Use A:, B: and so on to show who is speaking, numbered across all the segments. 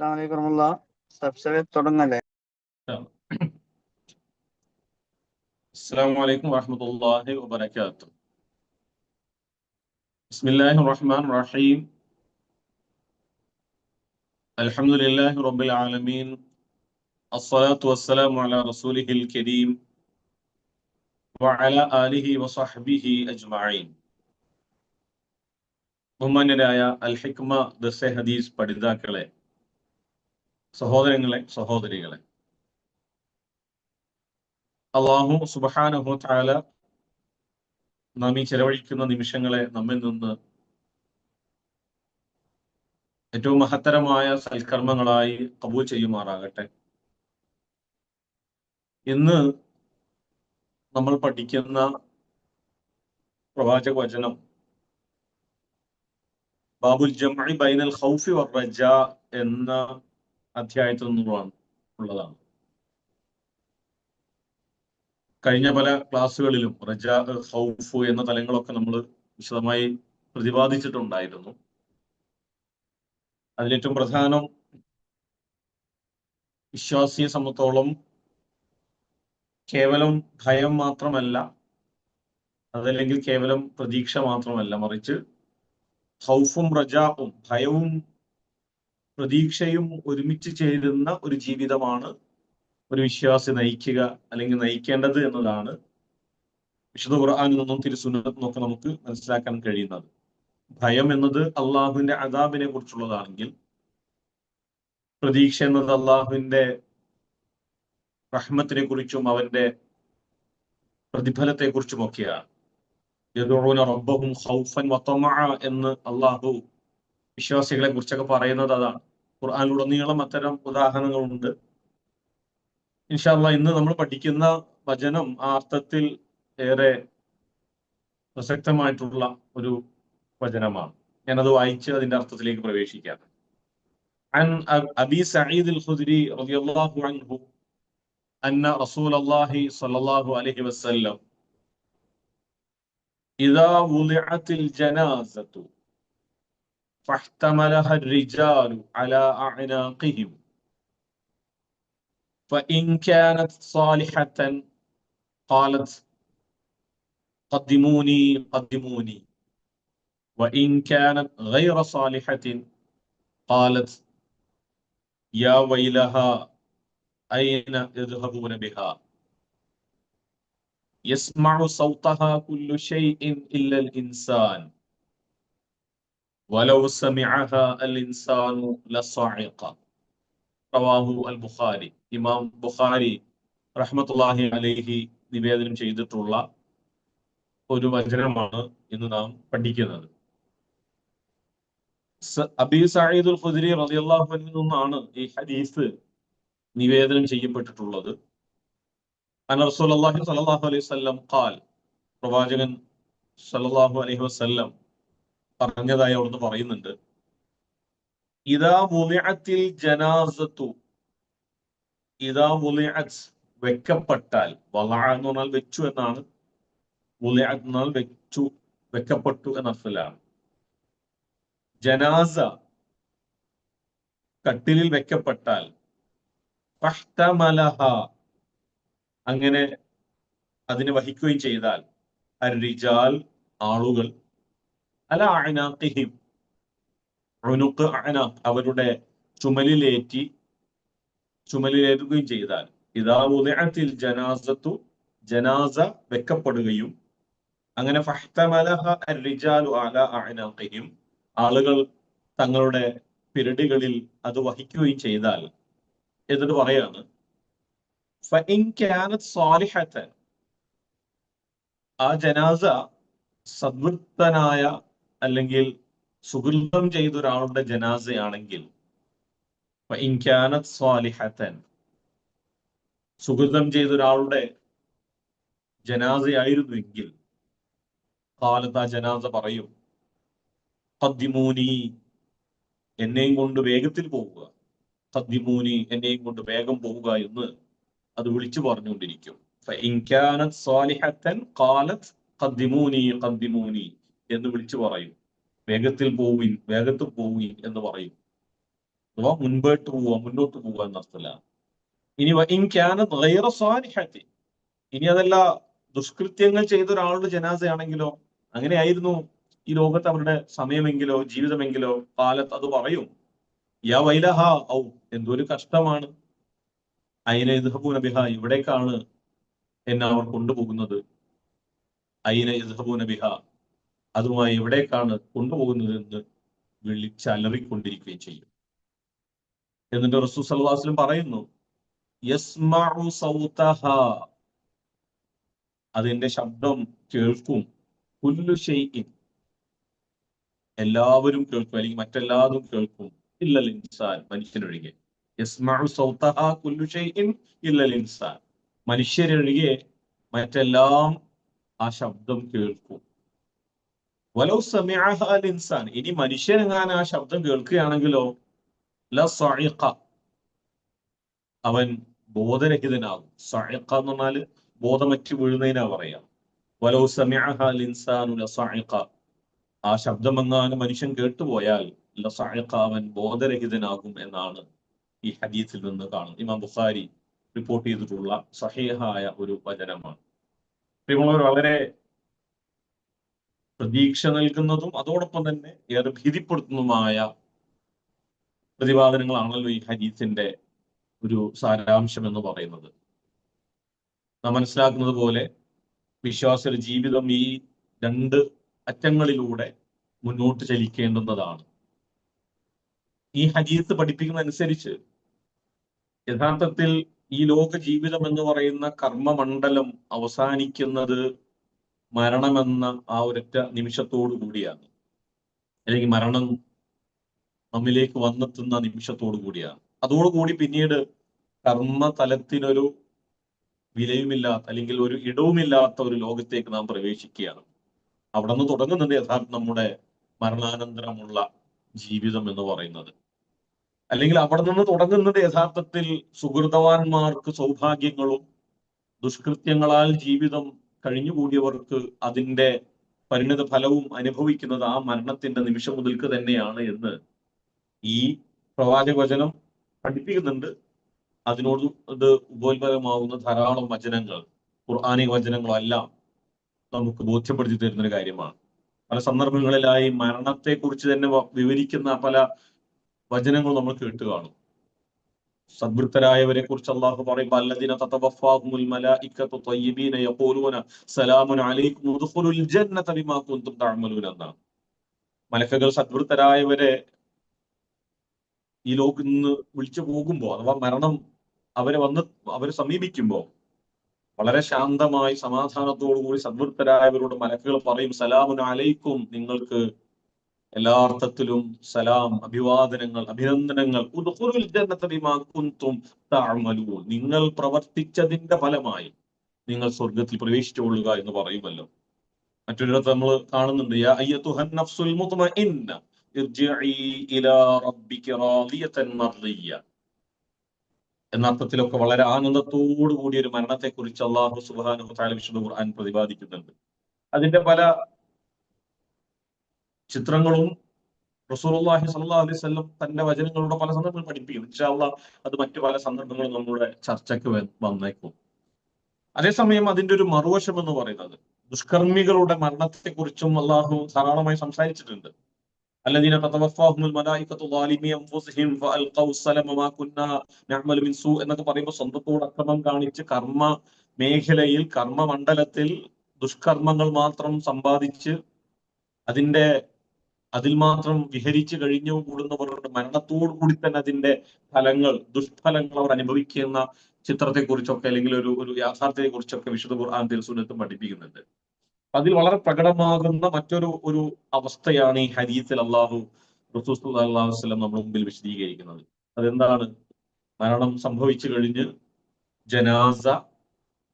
A: അസ്സലാമലൈക്കും വറഹ്മത്തുള്ളാ സബ്സബ് തുടങ്ങല്ലേ
B: السلام عليكم ورحمة الله وبركاته بسم الله الرحمن الرحيم الحمد لله رب العالمين الصلاة والسلام على رسوله الكريم وعلى آله وصحبه أجمعين ബഹുമാന്യരായ അൽ ഹിക്മ ദസെ ഹദീസ് പഠിതാക്കളെ സഹോദരങ്ങളെ സഹോദരികളെ. അള്ളാഹു സുബഹാനഹു നാം ഈ ചെലവഴിക്കുന്ന നിമിഷങ്ങളെ നമ്മിൽ നിന്ന് ഏറ്റവും മഹത്തരമായ സൽക്കർമ്മങ്ങളായി കബൂൽ ചെയ്യുമാറാകട്ടെ. ഇന്ന് നമ്മൾ പഠിക്കുന്ന പ്രവാചക വചനം ബാബുൽ ജംഇ ബൈനൽ ഖൗഫി വർ റജ എന്ന അധ്യായത്തിൽ നിന്നുള്ളതാണ് ഉള്ളതാണ്. കഴിഞ്ഞ പല ക്ലാസ്സുകളിലും റജ ഹൗഫ് എന്ന തലങ്ങളൊക്കെ നമ്മൾ വിശദമായി പ്രതിപാദിച്ചിട്ടുണ്ടായിരുന്നു. അതിലേറ്റവും പ്രധാനം വിശ്വാസിയെ സംബന്ധിച്ചോളം കേവലം ഭയം മാത്രമല്ല അതല്ലെങ്കിൽ കേവലം പ്രതീക്ഷ മാത്രമല്ല മറിച്ച് ഹൗഫും റജാവും ഭയവും പ്രതീക്ഷയും ഒരുമിച്ച് ചേരുന്ന ഒരു ജീവിതമാണ് ഒരു വിശ്വാസി നയിക്കുക അല്ലെങ്കിൽ നയിക്കേണ്ടത് എന്നതാണ് വിശുദ്ധ ഖുർആാനിൽ നിന്നും തിരുസുന്നത്തിൽ നമുക്ക് മനസ്സിലാക്കാൻ കഴിയുന്നത്. ഭയം എന്നത് അള്ളാഹുവിന്റെ അതാബിനെ കുറിച്ചുള്ളതാണെങ്കിൽ പ്രതീക്ഷ എന്നത് അള്ളാഹുവിന്റെ റഹ്മത്തിനെ കുറിച്ചും അവന്റെ പ്രതിഫലത്തെ കുറിച്ചുമൊക്കെയാണ് റബ്ബഹും എന്ന് അള്ളാഹു വിശ്വാസികളെ കുറിച്ചൊക്കെ പറയുന്നത് അതാണ്. ഖുർആാനിലുടനീളം അത്തരം ഉദാഹരണങ്ങളുണ്ട് ഇൻഷാല്ല ഇന്ന് നമ്മൾ പഠിക്കുന്ന വചനം ആ അർത്ഥത്തിൽ ഏറെ പ്രസക്തമായിട്ടുള്ള ഒരു വചനമാണ് ഞാനത് വായിച്ച് അതിന്റെ അർത്ഥത്തിലേക്ക് പ്രവേശിക്കാം عن أبي سعيد الخدري رضي الله عنه أن رسول الله صلى الله عليه وسلم إذا وضعت الجنازة فاحتملها الرجال على أعناقهم. فإن كانت صالحة قالت قدموني قدموني. وإن كانت غير صالحة قالت يا ويلها أين يذهبون بها؟ يسمع صوتها كل شيء إلا الإنسان. ബുഖാരി ഇമാം ബുഖാരി അലൈഹി നിവേദനം ചെയ്തിട്ടുള്ള ഒരു വചനമാണ് ഇന്ന് നാം പഠിക്കുന്നത്. അബി സയ്യിദുൽ ഖുദരി റളിയല്ലാഹു അൻഹു നിന്നാണ് ഈ ഹദീസ് നിവേദനം ചെയ്യപ്പെട്ടിട്ടുള്ളത്. അലൈഹി വസല്ലം ഖാൽ. പ്രവാചകൻ സല്ലല്ലാഹു അലൈഹി വസല്ലം പറഞ്ഞതായി അവിടുന്ന് പറയുന്നുണ്ട്. ഇതാ മുലിഅത്തിൽ ജനാസത്തു ഇതാ മുലിഅത് വെക്കപ്പെട്ടാൽ വള എന്ന് പറഞ്ഞാൽ വെച്ചു എന്നാണ്. മുലിഅത്ത് എന്നാൽ വെച്ചു വെക്കപ്പെട്ടു എന്ന അർത്ഥത്തിലാണ്. ജനാസ കട്ടിലിൽ വെക്കപ്പെട്ടാൽ പഷ്ടമലഹ അങ്ങനെ അതിനെ വഹിക്കുകയും ചെയ്താൽ ആളുകൾ അവരുടെ ചുമലിലേറ്റി ചുമലിലേറ്റുകയും ചെയ്താൽ. ഇതാ ഉദയത്തിൽ ജനാസത്തു ജനാസ വെക്കപ്പെടുകയും അങ്ങനെ ആളുകൾ തങ്ങളുടെ പിരടികളിൽ അത് വഹിക്കുകയും ചെയ്താൽ. എന്നിട്ട് പറയാണ് ആ ജനാസ സദ്വൃത്തനായ അല്ലെങ്കിൽ സുഗുൽഭം ചെയ്ത ഒരാളുടെ ജനാസയാണെങ്കിൽ സ്വാലിഹത്തൻ സുഹൃതം ചെയ്ത ഒരാളുടെ ജനാസയായിരുന്നുവെങ്കിൽ കാലത്ത് ആ ജനാസ പറയും കദ്ദിമൂനി എന്നെയും കൊണ്ട് വേഗത്തിൽ പോവുക കദ്ദിമൂനി എന്നെയും കൊണ്ട് വേഗം പോവുക എന്ന് അത് വിളിച്ചു പറഞ്ഞുകൊണ്ടിരിക്കും. എന്ന് വിളിച്ചു പറയും. വേഗത്തിൽ പോവിൻ വേഗത്തിൽ പോവിൻ എന്ന് പറയും. അഥവാ മുൻപോട്ട് പോവുക മുന്നോട്ട് പോവുക എന്ന അർത്ഥത്തില ഇനി സ്വാലിഹത്തി ഇനി അതല്ല ദുഷ്കൃത്യങ്ങൾ ചെയ്ത ഒരാളുടെ ജനാസയാണെങ്കിലോ അങ്ങനെയായിരുന്നു ഈ ലോകത്ത് അവരുടെ സമയമെങ്കിലോ ജീവിതമെങ്കിലോ കാലത്ത് അത് പറയും. യാ വൈലഹ ഔ എന്തൊരു കഷ്ടമാണ്. അയിന ഇസ്ഹബു നബിഹ ഇവിടേക്കാണ് എന്നെ അവർ കൊണ്ടുപോകുന്നത്. അയിന ഇസ്ഹബു ബിഹ. അതുമായി എവിടേക്കാണ് കൊണ്ടുപോകുന്നത് എന്ന് വിളിച്ചലറിക്കൊണ്ടിരിക്കുകയും ചെയ്യും. എന്നിട്ട് റസൂ സല്ലാസ്ലും പറയുന്നു അതിന്റെ ശബ്ദം കേൾക്കും കുല്ലു ഷെയ്ഇൻ എല്ലാവരും കേൾക്കും അല്ലെങ്കിൽ മറ്റെല്ലാവരും കേൾക്കും. ഇല്ലൽ ഇൻസാൻ മനുഷ്യനൊഴികെ ഇല്ലൽ ഇൻസാൻ. മനുഷ്യരൊഴികെ മറ്റെല്ലാം ആ ശബ്ദം കേൾക്കും. വലൗ സമിഅഹ അൽ ഇൻസാൻ ഇനി മനുഷ്യനെങ്ങാനും ആ ശബ്ദം കേൾക്കുകയാണെങ്കിലോ? അവൻ ബോധരഹിതനാകും. സഇഖ എന്ന് പറഞ്ഞാൽ ബോധമറ്റ് വീഴുന്നതിനാ പറയാ. വലൗ സമിഅഹ അൽ ഇൻസാനു ആ ശബ്ദം ശബ്ദമെങ്ങാനും മനുഷ്യൻ കേട്ടുപോയാൽ ല സഇഖ അവൻ ബോധരഹിതനാകും എന്നാണ് ഈ ഹദീസിൽ നിന്ന് കാണുന്നത്. ഇമാം ബുഖാരി റിപ്പോർട്ട് ചെയ്തിട്ടുള്ള സഹേഹായ ഒരു വചനമാണ്. വളരെ പ്രതീക്ഷ നൽകുന്നതും അതോടൊപ്പം തന്നെ ഏറെ ഭീതിപ്പെടുത്തുന്നതുമായ പ്രതിപാദനങ്ങളാണല്ലോ ഈ ഹദീസിന്റെ ഒരു സാരാംശം എന്ന് പറയുന്നത്. നാം മനസ്സിലാക്കുന്നത് പോലെ വിശ്വാസ ജീവിതം ഈ രണ്ട് അറ്റങ്ങളിലൂടെ മുന്നോട്ട് ചലിക്കേണ്ടുന്നതാണ്. ഈ ഹദീസ് പഠിപ്പിക്കുന്ന അനുസരിച്ച് യഥാർത്ഥത്തിൽ ഈ ലോക ജീവിതം എന്ന് പറയുന്ന കർമ്മമണ്ഡലം അവസാനിക്കുന്നത് മരണമെന്ന ആ ഒരൊറ്റ നിമിഷത്തോടു കൂടിയാണ്. അല്ലെങ്കിൽ മരണം നമ്മിലേക്ക് വന്നെത്തുന്ന നിമിഷത്തോടു കൂടിയാണ്. അതോടുകൂടി പിന്നീട് കർമ്മ തലത്തിനൊരു വിലയുമില്ലാത്ത അല്ലെങ്കിൽ ഒരു ഇടവുമില്ലാത്ത ഒരു ലോകത്തേക്ക് നാം പ്രവേശിക്കുകയാണ്. അവിടെ നിന്ന് തുടങ്ങുന്നുണ്ട് യഥാർത്ഥം നമ്മുടെ മരണാനന്തരമുള്ള ജീവിതം എന്ന് പറയുന്നത്. അല്ലെങ്കിൽ അവിടെ നിന്ന് തുടങ്ങുന്നത് യഥാർത്ഥത്തിൽ സുഹൃതവാന്മാർക്ക് സൗഭാഗ്യങ്ങളും ദുഷ്കൃത്യങ്ങളാൽ ജീവിതം കഴിഞ്ഞുകൂടിയവർക്ക് അതിന്റെ പരിണിത ഫലവും അനുഭവിക്കുന്നത് ആ മരണത്തിന്റെ നിമിഷം മുതൽക്ക് തന്നെയാണ് എന്ന് ഈ പ്രവാചക വചനം പഠിപ്പിക്കുന്നുണ്ട്. അതിനോട് ഇത് ഉപോത്ഭവമാവുന്ന ധാരാളം വചനങ്ങൾ ഖുർആാനിക വചനങ്ങളെല്ലാം നമുക്ക് ബോധ്യപ്പെടുത്തി തരുന്ന ഒരു കാര്യമാണ്. പല സന്ദർഭങ്ങളിലായി മരണത്തെക്കുറിച്ച് തന്നെ വിവരിക്കുന്ന പല വചനങ്ങളും നമ്മൾ കേട്ട് കാണും. സദ്വൃത്തരായവരെ കുറിച്ച് അള്ളാഹു പറയുമ്പോൾ അല്ലദിന തതവഫാഹുമുൽ മലായികത്തു തയ്യിബീന യഖൂലൂന സലാമുൻ അലൈക്കും ഉദ്ഖുലുൽ ജന്നത ബിമാ തഅമലൂന എന്നാണ്. മലക്കുകൾ സദ്വൃത്തരായവരെ ഈ ലോകത്ത് നിന്ന് വിളിച്ചു പോകുമ്പോൾ അഥവാ മരണം അവരെ വന്ന് അവരെ സമീപിക്കുമ്പോൾ വളരെ ശാന്തമായി സമാധാനത്തോടു കൂടി സദ്വൃത്തരായവരോട് മലക്കുകൾ പറയും സലാമുൻ അലൈക്കും നിങ്ങൾക്ക് എല്ലാ അർത്ഥത്തിലും സലാം അഭിവാദനങ്ങൾ അഭിനന്ദനങ്ങൾ നിങ്ങൾ പ്രവർത്തിച്ചതിന്റെ ഫലമായി നിങ്ങൾ സ്വർഗത്തിൽ പ്രവേശിച്ചുകൊള്ളുക എന്ന് പറയുമല്ലോ. മറ്റൊരിടത്ത് നമ്മൾ കാണുന്നുണ്ട് എന്ന അർത്ഥത്തിലൊക്കെ വളരെ ആനന്ദത്തോടു കൂടിയ ഒരു മരണത്തെ കുറിച്ച് അള്ളാഹു സുബാനു വിശുദ്ധ ഖുർആൻ പ്രതിപാദിക്കുന്നുണ്ട്. അതിന്റെ പല ചിത്രങ്ങളും റസൂലുള്ളാഹി സ്വല്ലല്ലാഹു അലൈഹി വസല്ലം തന്റെ വചനങ്ങളുടെ പല സന്ദർഭങ്ങൾ പഠിപ്പിക്കും ഇൻഷാ അള്ളാഹ് അത് മറ്റു പല സന്ദർഭങ്ങളും നമ്മുടെ ചർച്ചയ്ക്ക് വ- വന്നേക്കും അതേസമയം അതിന്റെ ഒരു മറുവശം എന്ന് പറയുന്നത് ദുഷ്കർമ്മികളുടെ മരണത്തെക്കുറിച്ചും അള്ളാഹു ധാരാളമായി സംസാരിച്ചിട്ടുണ്ട് الذين تتوفاهم الملائكة ظالمي أنفسهم فألقوا السلام ما كنا نعمل من سوء എന്നൊക്കെ പറയുമ്പോൾ സ്വന്തത്തോട് അക്രമം കാണിച്ച് കർമ്മ മേഖലയിൽ കർമ്മ മണ്ഡലത്തിൽ ദുഷ്കർമ്മങ്ങൾ മാത്രം സമ്പാദിച്ച് അതിന്റെ അതിൽ മാത്രം വിഹരിച്ചു കഴിഞ്ഞു കൂടുന്നവരുടെ മരണത്തോടു കൂടി തന്നെ അതിന്റെ ഫലങ്ങൾ ദുഷ്ഫലങ്ങൾ അവർ അനുഭവിക്കുന്ന ചിത്രത്തെ കുറിച്ചൊക്കെ അല്ലെങ്കിൽ ഒരു ഒരു യാഥാർത്ഥ്യത്തെ കുറിച്ചൊക്കെ വിശുദ്ധ ഖുർആൻ തിരുസുന്നത്തും പഠിപ്പിക്കുന്നുണ്ട്. അതിൽ വളരെ പ്രകടമാകുന്ന മറ്റൊരു ഒരു അവസ്ഥയാണ് ഈ ഹരീത്തിൽ അള്ളാഹു റസൂസ് വസ്ലം നമ്മുടെ മുമ്പിൽ വിശദീകരിക്കുന്നത്. അതെന്താണ്? മരണം സംഭവിച്ചു കഴിഞ്ഞ് ജനാസ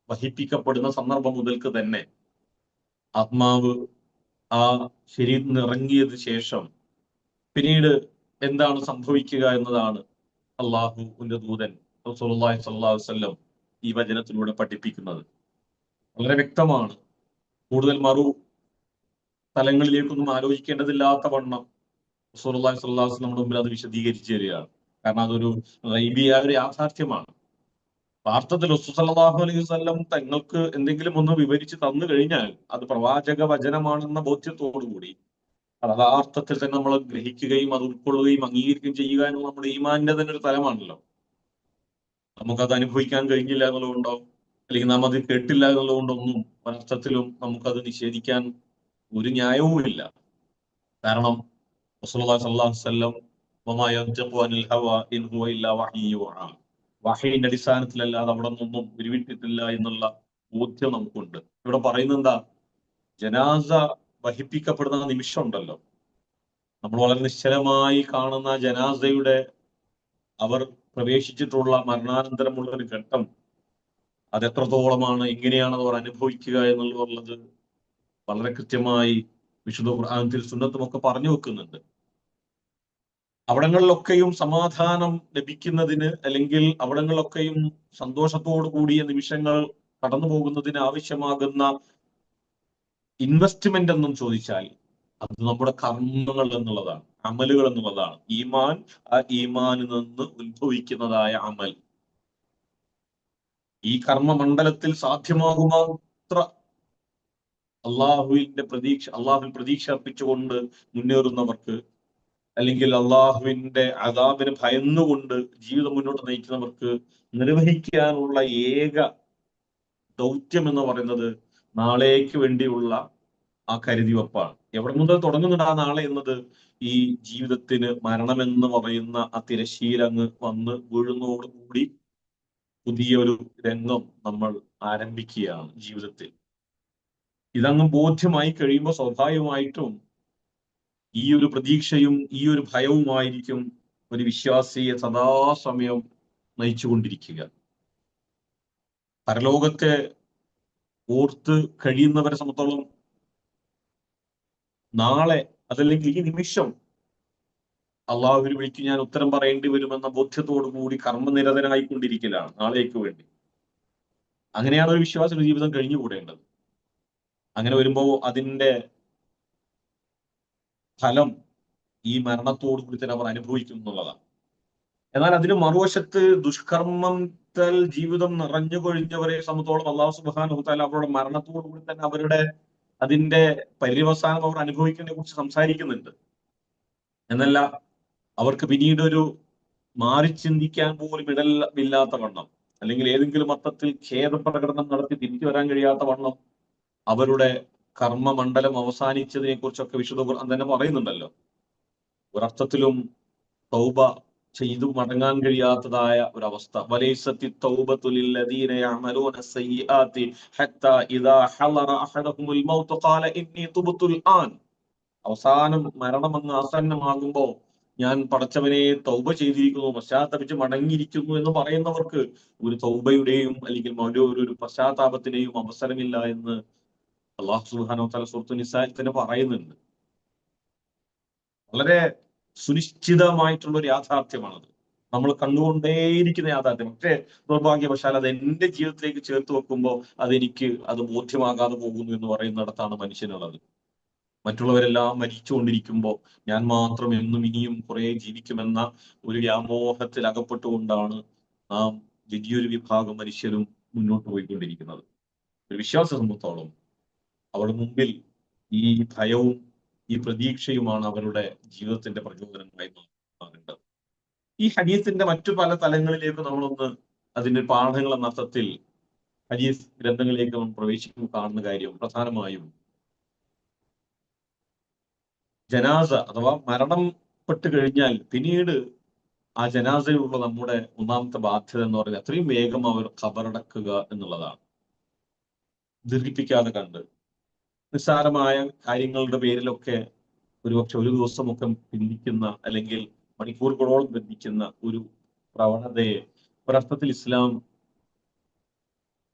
B: വഹിപ്പിക്കപ്പെടുന്ന സന്ദർഭം മുതൽക്ക് തന്നെ ആത്മാവ് ആ ശരീരത്തിൽ നിന്ന് ഇറങ്ങിയത് ശേഷം പിന്നീട് എന്താണ് സംഭവിക്കുക എന്നതാണ് അള്ളാഹുവിന്റെ ദൂതൻ റസൂലുള്ളാഹി സ്വല്ലല്ലാഹു അലൈഹി വസല്ലം ഈ വചനത്തിലൂടെ പഠിപ്പിക്കുന്നത്. വളരെ വ്യക്തമാണ്. കൂടുതൽ മറു തലങ്ങളിലേക്കൊന്നും ആലോചിക്കേണ്ടതില്ലാത്ത വണ്ണം റസൂലുള്ളാഹി സ്വല്ലല്ലാഹു അലൈഹി വസല്ലം നമ്മുടെ മുമ്പിൽ അത് വിശദീകരിച്ചു തരികയാണ് കാരണം അതൊരു റൈബിയായ ഒരു യാഥാർത്ഥ്യമാണ്. വാർത്തത്തിൽ സല്ലല്ലാഹു അലൈഹി വസല്ലം തങ്ങൾക്ക് എന്തെങ്കിലും ഒന്ന് വിവരിച്ച് തന്നു കഴിഞ്ഞാൽ അത് പ്രവാചക വചനമാണെന്ന ബോധ്യത്തോടുകൂടി അത് യഥാർത്ഥത്തിൽ തന്നെ നമ്മൾ ഗ്രഹിക്കുകയും അത് ഉൾക്കൊള്ളുകയും അംഗീകരിക്കുകയും ചെയ്യുക എന്നുള്ള നമ്മുടെ ഈമാന്റെ തന്നെ ഒരു തലമാണല്ലോ. നമുക്കത് അനുഭവിക്കാൻ കഴിഞ്ഞില്ല എന്നുള്ളതുകൊണ്ടോ അല്ലെങ്കിൽ നാം അത് കേട്ടില്ല എന്നുള്ളതുകൊണ്ടൊന്നും ഒരർത്ഥത്തിലും നമുക്കത് നിഷേധിക്കാൻ ഒരു ന്യായവുമില്ല. കാരണം ഹുവ വമാ യൻതിഖു വഹയിന്റെ അടിസ്ഥാനത്തിലല്ലാതെ അവിടെ നിന്നൊന്നും ഉരുവിട്ടിട്ടില്ല എന്നുള്ള ബോധ്യം നമുക്കുണ്ട്. ഇവിടെ പറയുന്നത് എന്താ? ജനാസ വഹിപ്പിക്കപ്പെടുന്ന നിമിഷം ഉണ്ടല്ലോ. നമ്മൾ വളരെ നിശ്ചലമായി കാണുന്ന ജനാസയുടെ അവർ പ്രവേശിച്ചിട്ടുള്ള മരണാനന്തരമുള്ള ഒരു ഘട്ടം. അത് എത്രത്തോളമാണ് എങ്ങനെയാണ് അവർ അനുഭവിക്കുക എന്നുള്ളത് വളരെ കൃത്യമായി വിശുദ്ധ ഖുർആാനത്തിൽ സുന്നത്തുമൊക്കെ പറഞ്ഞു വെക്കുന്നുണ്ട്. അവിടങ്ങളിലൊക്കെയും സമാധാനം ലഭിക്കുന്നതിന് അല്ലെങ്കിൽ അവിടങ്ങളിലൊക്കെയും സന്തോഷത്തോടു കൂടിയ നിമിഷങ്ങൾ കടന്നു പോകുന്നതിന് ആവശ്യമാകുന്ന ഇൻവെസ്റ്റ്മെന്റ് എന്നും ചോദിച്ചാൽ അത് നമ്മുടെ കർമ്മങ്ങൾ എന്നുള്ളതാണ്. അമലുകൾ എന്നുള്ളതാണ്. ഈമാൻ ആ ഈമാനിൽ നിന്ന് ഉത്ഭവിക്കുന്നതായ അമൽ. ഈ കർമ്മമണ്ഡലത്തിൽ സാധ്യമാകുമാത്ര അള്ളാഹുവിന്റെ പ്രതീക്ഷ അള്ളാഹുവിൽ പ്രതീക്ഷ അർപ്പിച്ചുകൊണ്ട് മുന്നേറുന്നവർക്ക് അല്ലെങ്കിൽ അള്ളാഹുവിന്റെ അതാബിന് ഭയന്നുകൊണ്ട് ജീവിതം മുന്നോട്ട് നയിക്കുന്നവർക്ക് നിർവഹിക്കാനുള്ള ഏക ദൗത്യം എന്ന് പറയുന്നത് നാളേക്ക് വേണ്ടിയുള്ള ആ കരുതി വെപ്പാണ് എവിടെ മുതൽ തുടങ്ങുന്നുണ്ട് ആ നാളെ എന്നത് ഈ ജീവിതത്തിന് മരണമെന്ന് പറയുന്ന ആ തിരശീല അങ്ങ് വന്ന് വീഴുന്നതോടുകൂടി പുതിയ ഒരു രംഗം നമ്മൾ ആരംഭിക്കുകയാണ് ജീവിതത്തിൽ. ഇതങ്ങ് ബോധ്യമായി കഴിയുമ്പോൾ സ്വാഭാവികമായിട്ടും ഈ ഒരു പ്രതീക്ഷയും ഈ ഒരു ഭയവുമായിരിക്കും ഒരു വിശ്വാസിയെ സദാസമയം നയിച്ചുകൊണ്ടിരിക്കുക. പരലോകത്തെ ഓർത്ത് കഴിയുന്നവരെ സംബന്ധിച്ചോളം നാളെ അതല്ലെങ്കിൽ ഈ നിമിഷം അള്ളാഹുവിന് വിളിക്ക് ഞാൻ ഉത്തരം പറയേണ്ടി വരുമെന്ന ബോധ്യത്തോടു കൂടി കർമ്മനിരതനായിക്കൊണ്ടിരിക്കലാണ് നാളേക്ക് വേണ്ടി. അങ്ങനെയാണ് ഒരു വിശ്വാസിയുടെ ജീവിതം കഴിഞ്ഞുകൂടേണ്ടത്. അങ്ങനെ വരുമ്പോൾ അതിന്റെ ഫലം ഈ മരണത്തോടു കൂടി തന്നെ അവർ അനുഭവിക്കും എന്നുള്ളതാണ് എന്നാൽ അതിന് മറുവശത്ത് ദുഷ്കർമ്മത്തിൽ ജീവിതം നിറഞ്ഞു കൊഴിഞ്ഞവരെ സംബന്ധിച്ചോളം അള്ളാഹു സുബാൻ ഹുത്താല അവരുടെ മരണത്തോടു കൂടി തന്നെ അവരുടെ അതിന്റെ പര്യവസാനം അവർ അനുഭവിക്കുന്നതിനെ കുറിച്ച് സംസാരിക്കുന്നുണ്ട്. എന്നല്ല അവർക്ക് പിന്നീട് ഒരു മാറി ചിന്തിക്കാൻ പോലും ഇടമില്ലാത്ത വണ്ണം അല്ലെങ്കിൽ ഏതെങ്കിലും അർത്ഥത്തിൽ ഖേദപ്രകടനം നടത്തി തിരിച്ചു വരാൻ കഴിയാത്ത വണ്ണം അവരുടെ കർമ്മമണ്ഡലം അവസാനിച്ചതിനെ കുറിച്ചൊക്കെ വിശുദ്ധ ഖുർആൻ തന്നെ പറയുന്നുണ്ടല്ലോ. ഒരർത്ഥത്തിലും തൗബ ചെയ്തു മടങ്ങാൻ കഴിയാത്തതായ ഒരവസ്ഥ. വലൈസത്തി മരണം അവസാനം മരണമെന്ന് ആസന്നമാകുമ്പോ ഞാൻ പടച്ചവനെ തൗബ ചെയ്തിരിക്കുന്നു പശ്ചാത്തപിച്ച് മടങ്ങിയിരിക്കുന്നു എന്ന് പറയുന്നവർക്ക് ഒരു തൗബയുടെയും അല്ലെങ്കിൽ ഒരു പശ്ചാത്താപത്തിന്റെയും അവസരമില്ല എന്ന് അള്ളാഹു സുബാനോ തല സുഹൃത്തു നിസായിൽ തന്നെ പറയുന്നുണ്ട്. വളരെ സുനിശ്ചിതമായിട്ടുള്ള ഒരു യാഥാർത്ഥ്യമാണത്. നമ്മൾ കണ്ടുകൊണ്ടേയിരിക്കുന്ന യാഥാർത്ഥ്യം. പക്ഷേ ദൗർഭാഗ്യവശാൽ അത് എന്റെ ജീവിതത്തിലേക്ക് ചേർത്ത് വെക്കുമ്പോൾ അതെനിക്ക് അത് ബോധ്യമാകാതെ പോകുന്നു എന്ന് പറയുന്നിടത്താണ് മനുഷ്യനുള്ളത്. മറ്റുള്ളവരെല്ലാം മരിച്ചുകൊണ്ടിരിക്കുമ്പോൾ ഞാൻ മാത്രം എന്നും ഇനിയും കുറെ ജീവിക്കുമെന്ന ഒരു വ്യാമോഹത്തിൽ അകപ്പെട്ടുകൊണ്ടാണ് നാം വലിയൊരു വിഭാഗം മനുഷ്യരും മുന്നോട്ട് പോയിക്കൊണ്ടിരിക്കുന്നത്. ഒരു വിശ്വാസ സംബന്ധത്തോളം അവരുടെ മുമ്പിൽ ഈ ഭയവും ഈ പ്രതീക്ഷയുമാണ് അവരുടെ ജീവിതത്തിന്റെ പ്രചോദനമായി മാറേണ്ടത്. ഈ ഹദീസിന്റെ മറ്റു പല തലങ്ങളിലേക്ക് നമ്മളൊന്ന് അതിന്റെ പാഠങ്ങൾ എന്ന അർത്ഥത്തിൽ ഹദീസ് ഗ്രന്ഥങ്ങളിലേക്ക് നമ്മൾ പ്രവേശിക്കുമ്പോൾ കാണുന്ന കാര്യം പ്രധാനമായും ജനാസ അഥവാ മരണം പെട്ട് കഴിഞ്ഞാൽ പിന്നീട് ആ ജനാസയിലുള്ള നമ്മുടെ ഒന്നാമത്തെ ബാധ്യത എന്ന് പറയുന്നത് അത്രയും വേഗം അവർ ഖബറടക്കുക എന്നുള്ളതാണ്. ദീർഘിപ്പിക്കാതെ കണ്ട് നിസ്സാരമായ കാര്യങ്ങളുടെ പേരിലൊക്കെ ഒരുപക്ഷെ ഒരു ദിവസമൊക്കെ ബന്ധിക്കുന്ന അല്ലെങ്കിൽ മണിക്കൂറുകളോളം ബന്ധിക്കുന്ന ഒരു പ്രവണതയെ ഒരർത്ഥത്തിൽ ഇസ്ലാം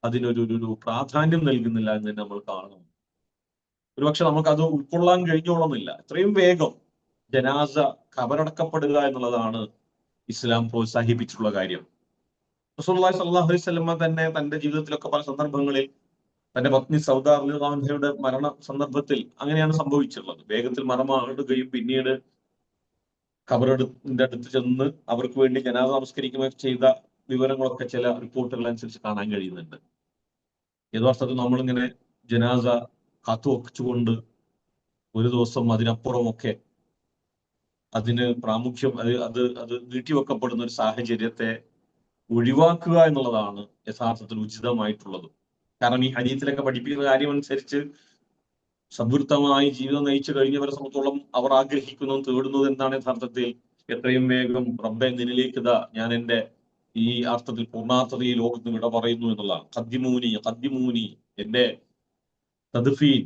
B: അതിനൊരു ഒരു പ്രാധാന്യം നൽകുന്നില്ല എന്ന് തന്നെ നമ്മൾ കാണുന്നു. ഒരുപക്ഷെ അത് ഉൾക്കൊള്ളാൻ കഴിഞ്ഞോളന്നില്ല. എത്രയും വേഗം ജനാസ കബറടക്കപ്പെടുക എന്നുള്ളതാണ് ഇസ്ലാം പ്രോത്സാഹിപ്പിച്ചിട്ടുള്ള കാര്യം. റസൂലുള്ളാഹി സ്വല്ലല്ലാഹു അലൈഹി വസല്ലം തന്നെ തന്റെ ജീവിതത്തിലൊക്കെ പല സന്ദർഭങ്ങളിൽ തന്റെ പത്നി സൗദ റാൻഹയുടെ മരണ സന്ദർഭത്തിൽ അങ്ങനെയാണ് സംഭവിച്ചിട്ടുള്ളത്. വേഗത്തിൽ മരണമാടുകയും പിന്നീട് ഖബറെടുത്തിന്റെ അടുത്ത് ചെന്ന് അവർക്ക് വേണ്ടി ജനാദ നമസ്കരിക്കുകയും ചെയ്ത വിവരങ്ങളൊക്കെ ചില റിപ്പോർട്ടുകൾ അനുസരിച്ച് കാണാൻ കഴിയുന്നുണ്ട്. യഥാർത്ഥത്തിൽ നമ്മളിങ്ങനെ ജനാസ കാത്തുവച്ചുകൊണ്ട് ഒരു ദിവസം അതിനപ്പുറമൊക്കെ അതിന് പ്രാമുഖ്യം അത് അത് അത് നീട്ടിവെക്കപ്പെടുന്ന ഒരു സാഹചര്യത്തെ ഒഴിവാക്കുക എന്നുള്ളതാണ് യഥാർത്ഥത്തിൽ ഉചിതമായിട്ടുള്ളത്. കാരണം ഈ ഹരീത്തിലൊക്കെ പഠിപ്പിക്കുന്ന കാര്യം അനുസരിച്ച് സംവൃത്തമായി ജീവിതം നയിച്ചു കഴിഞ്ഞവരെ സംബന്ധിച്ചോളം അവർ ആഗ്രഹിക്കുന്നതും തേടുന്നതും എന്താണ് യഥാർത്ഥത്തിൽ? എത്രയും വേഗം റബ്ബെ നിലയിലേക്ക് ഇതാ ഞാൻ എന്റെ ഈ അർത്ഥത്തിൽ പൂർണാർത്ഥത ഈ ലോകത്ത് വിട പറയുന്നു എന്നുള്ളതാണ് കദ്യമൂനി കദ്യമൂനി എന്റെ തദ്ഫീൻ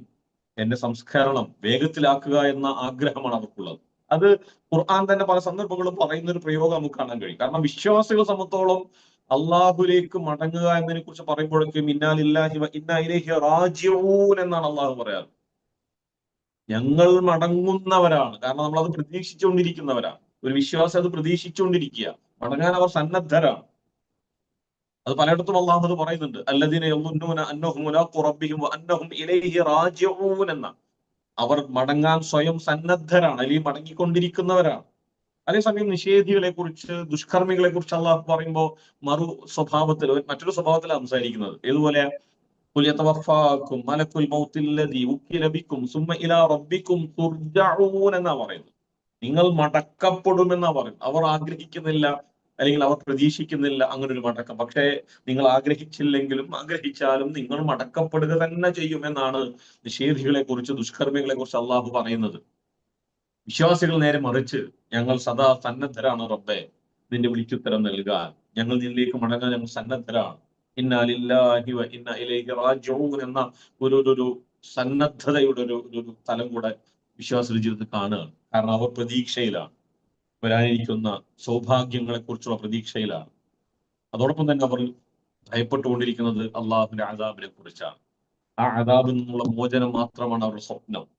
B: എന്റെ സംസ്കരണം വേഗത്തിലാക്കുക എന്ന ആഗ്രഹമാണ് അവർക്കുള്ളത്. അത് ഖുർആൻ തന്നെ പല സന്ദർഭങ്ങളും പറയുന്ന ഒരു പ്രയോഗം നമുക്ക് കാണാൻ കഴിയും. കാരണം വിശ്വാസികളെ സംബന്ധിച്ചോളം അള്ളാഹുലേക്ക് മടങ്ങുക എന്നതിനെ കുറിച്ച് പറയുമ്പോഴേക്കും ഇന്നാലില്ലാഹി വ ഇന്നാ ഇലൈഹി റാജിഊൻ എന്നാണ് അള്ളാഹു പറയാറ്. ഞങ്ങൾ മടങ്ങുന്നവരാണ്. കാരണം നമ്മൾ അത് പ്രതീക്ഷിച്ചുകൊണ്ടിരിക്കുന്നവരാണ്. ഒരു വിശ്വാസം അത് പ്രതീക്ഷിച്ചുകൊണ്ടിരിക്കുക. മടങ്ങാൻ അവർ സന്നദ്ധരാണ്. അത് പലയിടത്തും അള്ളാഹു അത് പറയുന്നുണ്ട്. അല്ലതിനെ അന്നഹും മുലാഖു റബ്ബിഹിം വ അന്നഹും ഇലൈഹി റാജിഊൻ എന്ന അവർ മടങ്ങാൻ സ്വയം സന്നദ്ധരാണ്. അല്ലെങ്കിൽ മടങ്ങിക്കൊണ്ടിരിക്കുന്നവരാണ്. അതേസമയം നിഷേധികളെ കുറിച്ച് ദുഷ്കർമ്മികളെ കുറിച്ച് അള്ളാഹു പറയുമ്പോൾ മറു സ്വഭാവത്തിൽ മറ്റൊരു സ്വഭാവത്തിലാണ് സംസാരിക്കുന്നത്. ഏതുപോലെ? "ഖുൽ യതവഫാക്കും മലക്കുൽ പറയുന്നത്. നിങ്ങൾ മടക്കപ്പെടുമെന്നാ പറയുന്നത്. അവർ ആഗ്രഹിക്കുന്നില്ല അല്ലെങ്കിൽ അവർ പ്രതീക്ഷിക്കുന്നില്ല അങ്ങനെ ഒരു മടക്കം. പക്ഷേ നിങ്ങൾ ആഗ്രഹിച്ചില്ലെങ്കിലും ആഗ്രഹിച്ചാലും നിങ്ങൾ മടക്കപ്പെടുക തന്നെ ചെയ്യുമെന്നാണ് നിഷേധികളെ കുറിച്ച് ദുഷ്കർമ്മികളെ കുറിച്ച് അള്ളാഹു പറയുന്നത്. വിശ്വാസികൾ നേരെ മറിച്ച് ഞങ്ങൾ സദാ സന്നദ്ധരാണ് റബ്ബെ. നിന്റെ വിളിക്കുത്തരം നൽകാൻ ഞങ്ങൾ നിന്നിലേക്ക് മടങ്ങാൻ ഞങ്ങൾ സന്നദ്ധരാണ്. ഇന്നാലില്ലാഹി വ ഇന്ന എന്ന ഒരു ഒരു- സന്നദ്ധതയുടെ ഒരു ഒരു തലം കൂടെ വിശ്വാസികളുടെ ജീവിതത്തിൽ കാണുകയാണ് കാരണം അവർ പ്രതീക്ഷയിലാണ്. വരാനിരിക്കുന്ന സൗഭാഗ്യങ്ങളെ കുറിച്ചുള്ള പ്രതീക്ഷയിലാണ്. അതോടൊപ്പം തന്നെ അവർ ഭയപ്പെട്ടുകൊണ്ടിരിക്കുന്നത് അള്ളാഹുവിന്റെ ആദാബിനെ കുറിച്ചാണ് ആ ആദാബിൽ നിന്നുള്ള മോചനം മാത്രമാണ് അവരുടെ സ്വപ്നം.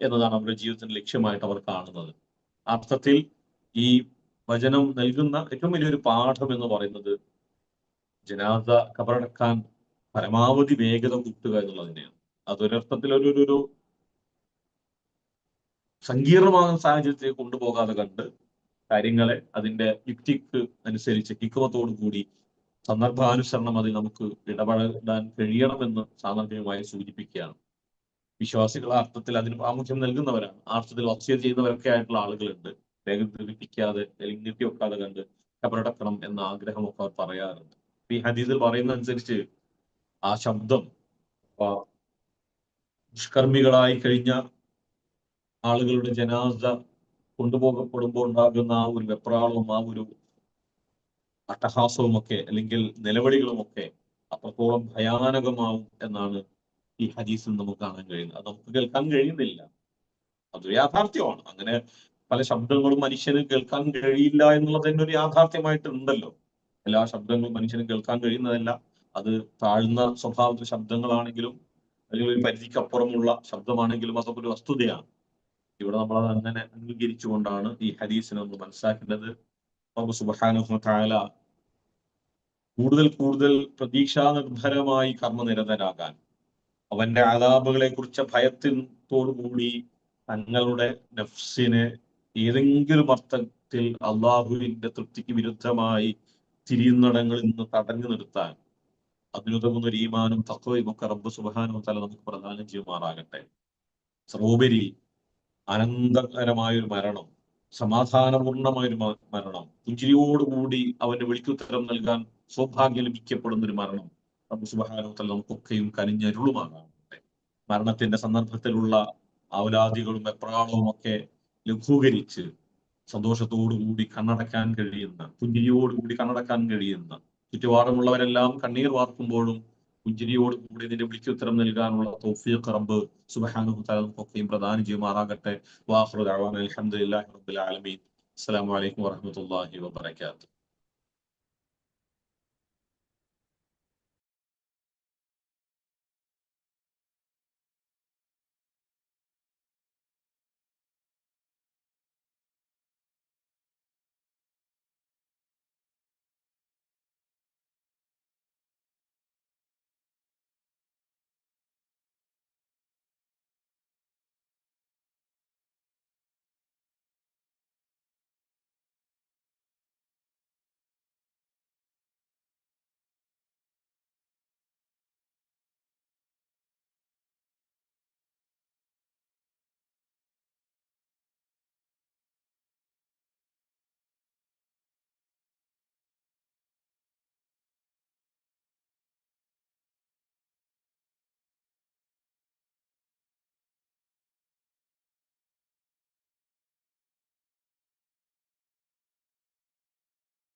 B: എന്നതാണ് അവരുടെ ജീവിതത്തിന്റെ ലക്ഷ്യമായിട്ട് അവർ കാണുന്നത്. അർത്ഥത്തിൽ ഈ വചനം നൽകുന്ന ഏറ്റവും വലിയൊരു പാഠം എന്ന് പറയുന്നത് ജനാദ കബറടക്കാൻ പരമാവധി വേഗത കൂട്ടുക എന്നുള്ളതിനെയാണ്. അതൊരർത്ഥത്തിൽ ഒരു ഒരു സങ്കീർണമാകുന്ന സാഹചര്യത്തിലേക്ക് കൊണ്ടുപോകാതെ കണ്ട് കാര്യങ്ങളെ അതിന്റെ യുക്തിക്ക് അനുസരിച്ച് ഹിക്കമത്തോടു കൂടി സന്ദർഭാനുസരണം അതിൽ നമുക്ക് ഇടപെടാൻ കഴിയണമെന്ന് സാന്ദർഭികമായി സൂചിപ്പിക്കുകയാണ്. വിശ്വാസികൾ അർത്ഥത്തിൽ അതിന് പ്രാമുഖ്യം നൽകുന്നവരാണ്. അർത്ഥത്തിൽ വസ്യം ചെയ്യുന്നവരൊക്കെ ആയിട്ടുള്ള ആളുകളുണ്ട്. വേഗം ധരിപ്പിക്കാതെ അല്ലെങ്കിൽ നീട്ടിവെക്കാതെ കണ്ട് കബറടക്കണം എന്ന ആഗ്രഹമൊക്കെ അവർ പറയാറുണ്ട്. ഈ ഹദീസിൽ പറയുന്ന അനുസരിച്ച് ആ ശബ്ദം ദുഷ്കർമ്മികളായി കഴിഞ്ഞ ആളുകളുടെ ജനാസ കൊണ്ടുപോകപ്പെടുമ്പോൾ ഉണ്ടാകുന്ന ആ ഒരു വെപ്രാളവും ആ ഒരു അട്ടഹാസവും ഒക്കെ അല്ലെങ്കിൽ നിലവിളികളുമൊക്കെ അത്രത്തോളം ഭയാനകമാവും എന്നാണ് ഈ ഹദീസിൽ നമുക്ക് കാണാൻ കഴിയുന്നത്. അത് നമുക്ക് കേൾക്കാൻ കഴിയുന്നില്ല. അതൊരു യാഥാർത്ഥ്യമാണ്. അങ്ങനെ പല ശബ്ദങ്ങളും മനുഷ്യന് കേൾക്കാൻ കഴിയില്ല എന്നുള്ളത് തന്നെ ഒരു യാഥാർത്ഥ്യമായിട്ടുണ്ടല്ലോ. എല്ലാ ശബ്ദങ്ങളും മനുഷ്യന് കേൾക്കാൻ കഴിയുന്നതല്ല. അത് താഴ്ന്ന സ്വഭാവത്തിൽ ശബ്ദങ്ങളാണെങ്കിലും അല്ലെങ്കിൽ ഒരു പരിധിക്കപ്പുറമുള്ള ശബ്ദമാണെങ്കിലും അതൊക്കെ ഒരു വസ്തുതയാണ്. ഇവിടെ നമ്മൾ അത് അങ്ങനെ അംഗീകരിച്ചുകൊണ്ടാണ് ഈ ഹദീസിനെ നമ്മൾ മനസ്സിലാക്കേണ്ടത്. നമുക്ക് സുബ്ഹാനഹു വ തആല കൂടുതൽ കൂടുതൽ പ്രതീക്ഷാ നിർഭരമായി കർമ്മനിരതരാകാൻ അവന്റെ ആദാബുകളെ കുറിച്ച ഭയത്തോടുകൂടി തങ്ങളുടെ നഫ്സിനെ ഏതെങ്കിലും അർത്ഥത്തിൽ അള്ളാഹുവിന്റെ തൃപ്തിക്ക് വിരുദ്ധമായി തിരിയുന്നിടങ്ങളിൽ നിന്ന് തടഞ്ഞു നിർത്താൻ അതിനുതകുന്ന ഒരു ഈമാനും തത്വയും ഒക്കെ റബ്ബ് സുബാനു തല നമുക്ക് പ്രദാനം ചെയ്യുമാറാകട്ടെ. സർവോപരി അനന്തകരമായ ഒരു മരണം സമാധാനപൂർണമായ ഒരു മ- മരണം പുഞ്ചിരിയോടുകൂടി അവന്റെ വിളിക്കുത്തരം നൽകാൻ സൗഭാഗ്യം ലഭിക്കപ്പെടുന്ന ഒരു മരണം നമുക്ക് സുബാനു തല നമുക്കൊക്കെയും കനിഞ്ഞരുളുമാറാകട്ടെ. മരണത്തിന്റെ സന്ദർഭത്തിലുള്ള ഔലാദികളും എപ്രാളവും ഒക്കെ ലഘൂകരിച്ച് സന്തോഷത്തോടുകൂടി കണ്ണടക്കാൻ കഴിയുന്ന പുഞ്ചിരിയോടുകൂടി കണ്ണടക്കാൻ കഴിയുന്ന ചുറ്റുപാടുമുള്ളവരെല്ലാം കണ്ണീർ വാർക്കുമ്പോഴും പുഞ്ചിരിയോടുകൂടി ഇതിന്റെ വിളിക്കുത്തരം നൽകാനുള്ള തൗഫീഖ് റബ്ബ് സുബ്ഹാനഹു തല നമുക്കൊക്കെയും പ്രദാനം ചെയ്യുമാറാകട്ടെ. ദഅവാന അൽഹംദുലില്ലാഹി റബ്ബിൽ ആലമീൻ. അസ്സലാമു അലൈക്കും വറഹ്മത്തുള്ളാഹി വബറകാതുഹു.